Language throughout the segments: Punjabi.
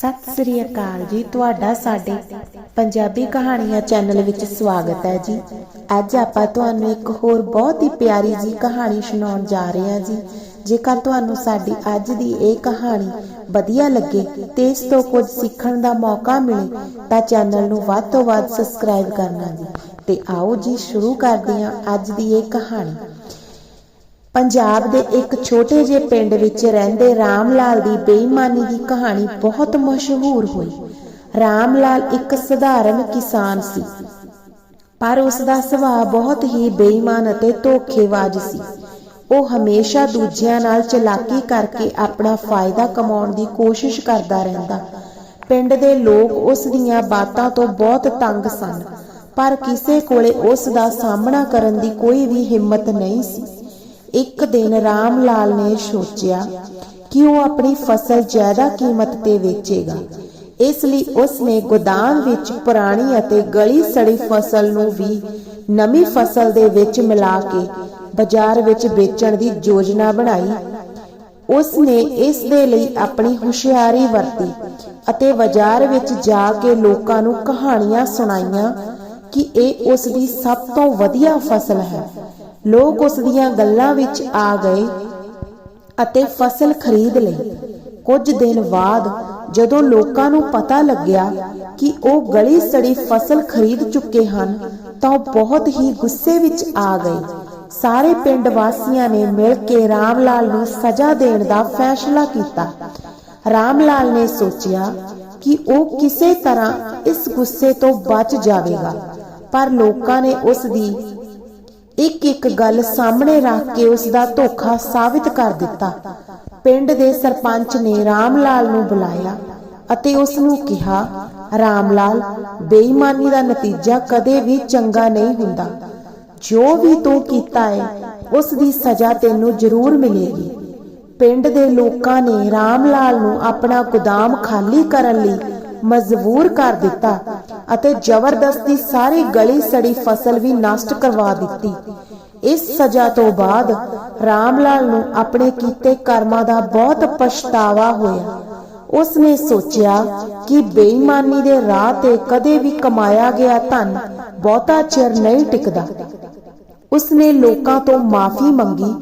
ਸਤਿ ਸ੍ਰੀ ਅਕਾਲ ਜੀ। ਤੁਹਾਡਾ ਸਾਡੇ ਪੰਜਾਬੀ ਕਹਾਣੀਆਂ ਚੈਨਲ ਵਿੱਚ ਸਵਾਗਤ ਹੈ ਜੀ। ਅੱਜ ਆਪਾਂ ਤੁਹਾਨੂੰ ਇੱਕ ਹੋਰ ਬਹੁਤ ਹੀ ਪਿਆਰੀ ਜੀ ਕਹਾਣੀ ਸੁਣਾਉਣ ਜਾ ਰਹੇ ਹਾਂ ਜੀ। ਜੇਕਰ ਤੁਹਾਨੂੰ ਸਾਡੀ ਅੱਜ ਦੀ ਇਹ ਕਹਾਣੀ ਵਧੀਆ ਲੱਗੇ ਤੇ ਇਸ ਤੋਂ ਕੁਝ ਸਿੱਖਣ ਦਾ ਮੌਕਾ ਮਿਲੇ, ਤਾਂ ਚੈਨਲ ਨੂੰ ਵੱਧ ਤੋਂ ਵੱਧ ਸਬਸਕ੍ਰਾਈਬ ਕਰਨਾ ਜੀ। ਤੇ ਆਓ ਜੀ, ਸ਼ੁਰੂ ਕਰਦੇ ਹਾਂ ਅੱਜ ਦੀ ਇਹ ਕਹਾਣੀ। ਪੰਜਾਬ ਦੇ ਇੱਕ ਛੋਟੇ ਜਿਹੇ ਪਿੰਡ ਵਿੱਚ ਰਹਿੰਦੇ ਰਾਮ ਲਾਲ ਦੀ ਬੇਈਮਾਨੀ ਦੀ ਕਹਾਣੀ ਬਹੁਤ ਮਸ਼ਹੂਰ ਹੋਈ। ਰਾਮ ਲਾਲ ਇੱਕ ਸਧਾਰਨ ਕਿਸਾਨ ਸੀ, ਪਰ ਉਸ ਦਾ ਸੁਭਾਅ ਬਹੁਤ ਹੀ ਬੇਈਮਾਨ ਅਤੇ ਧੋਖੇਬਾਜ਼ ਸੀ। ਉਹ ਹਮੇਸ਼ਾ ਦੂਜਿਆਂ ਨਾਲ ਚਲਾਕੀ ਕਰਕੇ ਆਪਣਾ ਫਾਇਦਾ ਕਮਾਉਣ ਦੀ ਕੋਸ਼ਿਸ਼ ਕਰਦਾ ਰਹਿੰਦਾ। ਪਿੰਡ ਦੇ ਲੋਕ ਉਸ ਦੀਆਂ ਬਾਤਾਂ ਤੋਂ ਬਹੁਤ ਤੰਗ ਸਨ, ਪਰ ਕਿਸੇ ਕੋਲੇ ਉਸ ਦਾ ਸਾਹਮਣਾ ਕਰਨ ਦੀ ਕੋਈ ਵੀ ਹਿੰਮਤ ਨਹੀਂ ਸੀ। ਇੱਕ ਦਿਨ ਰਾਮ ਲਾਲ ਨੇ ਸੋਚਿਆ ਕਿ ਉਹ ਆਪਣੀ ਫਸਲ ਜ਼ਿਆਦਾ ਕੀਮਤ ਤੇ ਵੇਚੇਗਾ। ਇਸ ਲਈ ਉਸ ਨੇ ਗੋਦਾਮ ਵਿੱਚ ਪੁਰਾਣੀ ਅਤੇ ਗਲੀ ਸੜੀ ਫਸਲ ਨੂੰ ਵੀ ਨਵੀਂ ਫਸਲ ਦੇ ਵਿੱਚ ਮਿਲਾ ਕੇ ਬਾਜ਼ਾਰ ਵਿੱਚ ਵੇਚਣ ਦੀ ਯੋਜਨਾ ਬਣਾਈ। ਉਸ ਨੇ ਇਸ ਦੇ ਲਈ ਆਪਣੀ ਹੁਸ਼ਿਆਰੀ ਵਰਤੀ ਅਤੇ ਬਾਜ਼ਾਰ ਵਿੱਚ ਜਾ ਕੇ ਲੋਕਾਂ ਨੂੰ ਕਹਾਣੀਆਂ ਸੁਣਾਈਆਂ ਕਿ ਇਹ ਉਸ ਦੀ ਸਭ ਤੋਂ ਵਧੀਆ ਫਸਲ ਹੈ। ਲੋਕ ਉਸ ਦੀਆਂ ਗੱਲਾਂ ਵਿੱਚ ਆ ਗਏ ਅਤੇ ਫਸਲ ਖਰੀਦ ਲਈ। ਕੁਝ ਦਿਨ ਬਾਅਦ ਜਦੋਂ ਲੋਕਾਂ ਨੂੰ ਪਤਾ ਲੱਗਿਆ ਕਿ ਉਹ ਗਲੀ ਸੜੀ ਫਸਲ ਖਰੀਦ ਚੁੱਕੇ ਹਨ, ਤਾਂ ਉਹ ਬਹੁਤ ਹੀ ਗੁੱਸੇ ਵਿੱਚ ਆ ਗਏ। ਸਾਰੇ ਪਿੰਡ ਵਾਸੀਆਂ ਨੇ ਮਿਲ ਕੇ ਰਾਮ ਲਾਲ ਨੂੰ ਸਜ਼ਾ ਦੇਣ ਦਾ ਫੈਸਲਾ ਕੀਤਾ। ਰਾਮ ਲਾਲ ਨੇ ਸੋਚਿਆ ਕਿ ਉਹ ਕਿਸੇ ਤਰ੍ਹਾਂ ਇਸ ਗੁੱਸੇ ਤੋਂ ਬਚ ਜਾਵੇਗਾ, ਪਰ ਲੋਕਾਂ ਨੇ ਉਸ ਦੀ ਇੱਕ ਇੱਕ ਗੱਲ ਸਾਹਮਣੇ ਰੱਖ ਕੇ ਉਸ ਦਾ ਧੋਖਾ ਸਾਬਿਤ ਕਰ ਦਿੱਤਾ। ਪਿੰਡ ਦੇ ਸਰਪੰਚ ਨੇ ਰਾਮ ਲਾਲ ਨੂੰ ਬੁਲਾਇਆ ਅਤੇ ਉਸ ਨੂੰ ਕਿਹਾ ਰਾਮ ਲਾਲ ਬੇਈਮਾਨੀ ਦਾ ਨਤੀਜਾ ਕਦੇ ਵੀ ਚੰਗਾ ਨਹੀਂ ਹੁੰਦਾ। ਜੋ ਵੀ ਤੂੰ ਕੀਤਾ ਹੈ ਉਸ ਦੀ ਸਜ਼ਾ ਤੈਨੂੰ ਜ਼ਰੂਰ ਮਿਲੇਗੀ। ਪਿੰਡ ਦੇ ਲੋਕਾਂ ਨੇ ਰਾਮ ਲਾਲ ਨੂੰ ਆਪਣਾ ਗੋਦਾਮ ਖਾਲੀ ਕਰਨ ਲਈ ਮਜਬੂਰ ਕਰ ਦਿੱਤਾ ਅਤੇ ਜ਼ਬਰਦਸਤੀ ਸਾਰੀ ਗਲੀ ਸੜੀ ਫਸਲ ਵੀ ਨਸ਼ਟ ਕਰਵਾ ਦਿੱਤੀ। ਇਸ ਸਜ਼ਾ ਤੋਂ ਬਾਅਦ ਰਾਮ ਲਾਲ ਨੂੰ ਆਪਣੇ ਕੀਤੇ ਕਰਮਾਂ ਦਾ ਬਹੁਤ ਪਛਤਾਵਾ ਹੋਇਆ। ਉਸ ਨੇ ਸੋਚਿਆ ਕਿ ਬੇਈਮਾਨੀ ਦੇ ਰਾਹ ਤੇ ਕਦੇ ਵੀ ਕਮਾਇਆ ਗਿਆ ਧਨ ਬਹੁਤਾ ਚਿਰ ਨਹੀਂ ਟਿਕਦਾ। ਉਸ ਨੇ ਲੋਕਾਂ ਤੋਂ ਮਾਫੀ ਮੰਗੀ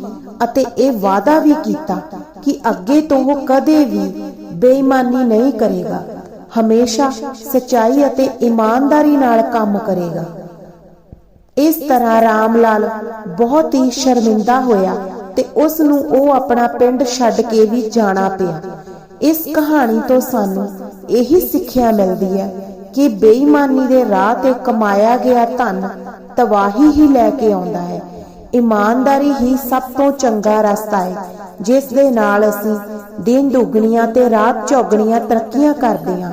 ਅਤੇ ਇਹ ਵਾਅਦਾ ਵੀ ਕੀਤਾ ਕਿ ਅੱਗੇ ਤੋਂ ਉਹ ਕਦੇ ਵੀ ਬੇਈਮਾਨੀ ਨਹੀਂ ਕਰੇਗਾ। ਹਮੇਸ਼ਾ ਸਚਾਈ ਅਤੇ ਇਮਾਨਦਾਰੀ ਨਾਲ ਕੰਮ ਕਰੇਗਾ। ਇਸ ਤਰ੍ਹਾਂ ਰਾਮ ਲਾਲ ਬਹੁਤ ਹੀ ਸ਼ਰਮਿੰਦਾ ਹੋਇਆ ਤੇ ਉਸ ਨੂੰ ਉਹ ਆਪਣਾ ਪਿੰਡ ਛੱਡ ਕੇ ਵੀ ਜਾਣਾ ਪਿਆ। ਇਸ ਕਹਾਣੀ ਤੋਂ ਸਾਨੂੰ ਇਹੀ ਸਿੱਖਿਆ ਮਿਲਦੀ ਹੈ ਕਿ ਬੇਈਮਾਨੀ ਦੇ ਰਾਹ ਤੇ ਕਮਾਇਆ ਗਿਆ ਧਨ ਤਬਾਹੀ ਹੀ ਲੈ ਕੇ ਆਉਂਦਾ ਹੈ। ਇਮਾਨਦਾਰੀ ਹੀ ਸਭ ਤੋਂ ਚੰਗਾ ਰਸਤਾ ਹੈ, ਜਿਸ ਦੇ ਨਾਲ ਅਸੀਂ ਦਿਨ ਦੁੱਗਣੀਆਂ ਤੇ ਰਾਤ ਚੌਗਣੀਆਂ ਤਰੱਕੀਆਂ ਕਰਦੇ ਹਾਂ।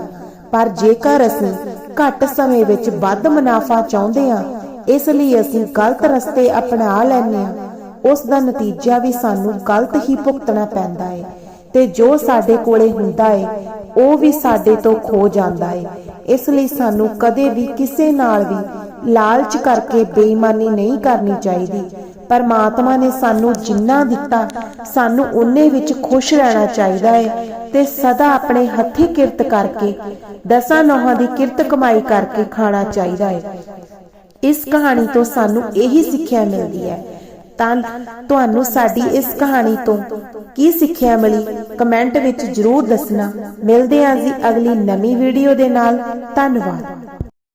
ਪਰ ਜੇਕਰ ਅਸੀਂ ਘੱਟ ਸਮੇਂ ਵਿੱਚ ਵੱਧ ਮੁਨਾਫਾ ਚਾਹੁੰਦੇ ਹਾਂ, ਇਸ ਲਈ ਅਸੀਂ ਗਲਤ ਰਸਤੇ ਅਪਣਾ ਲੈਂਦੇ ਹਾਂ। ਉਸ ਦਾ ਨਤੀਜਾ ਵੀ ਸਾਨੂੰ ਗਲਤ ਹੀ ਭੁਗਤਣਾ ਪੈਂਦਾ ਹੈ ਤੇ ਜੋ ਸਾਡੇ ਕੋਲੇ ਹੁੰਦਾ ਹੈ ਉਹ ਵੀ ਸਾਡੇ ਤੋਂ ਖੋ ਜਾਂਦਾ ਹੈ ਇਸ ਲਈ ਸਾਨੂੰ ਕਦੇ ਵੀ ਕਿਸੇ ਨਾਲ ਵੀ ਲਾਲਚ ਕਰਕੇ ਬੇਈਮਾਨੀ ਨਹੀਂ ਕਰਨੀ ਚਾਹੀਦੀ। ਪਰਮਾਤਮਾ ਨੇ ਸਾਨੂੰ ਜਿੰਨਾ ਦਿੱਤਾ, ਸਾਨੂੰ ਉਹਨੇ ਵਿੱਚ ਖੁਸ਼ ਰਹਿਣਾ ਚਾਹੀਦਾ ਹੈ ਤੇ ਸਦਾ ਆਪਣੇ ਹੱਥੀ ਕਿਰਤ ਕਰਕੇ, ਦਸਾਂ ਨੋਹਾਂ ਦੀ ਕਿਰਤ ਕਮਾਈ ਕਰਕੇ ਖਾਣਾ ਚਾਹੀਦਾ ਹੈ ਇਸ ਕਹਾਣੀ ਤੋਂ ਸਾਨੂੰ ਇਹੀ ਸਿੱਖਿਆ ਮਿਲਦੀ ਹੈ। ਤਾਂ ਤੁਹਾਨੂੰ ਸਾਡੀ ਇਸ ਕਹਾਣੀ ਤੋਂ ਕੀ ਸਿੱਖਿਆ ਮਿਲੀ, ਕਮੈਂਟ ਵਿੱਚ ਜਰੂਰ ਦੱਸਣਾ। ਮਿਲਦੇ ਹਾਂ ਜੀ ਅਗਲੀ ਨਵੀਂ ਵੀਡੀਓ ਦੇ ਨਾਲ। ਧੰਨਵਾਦ।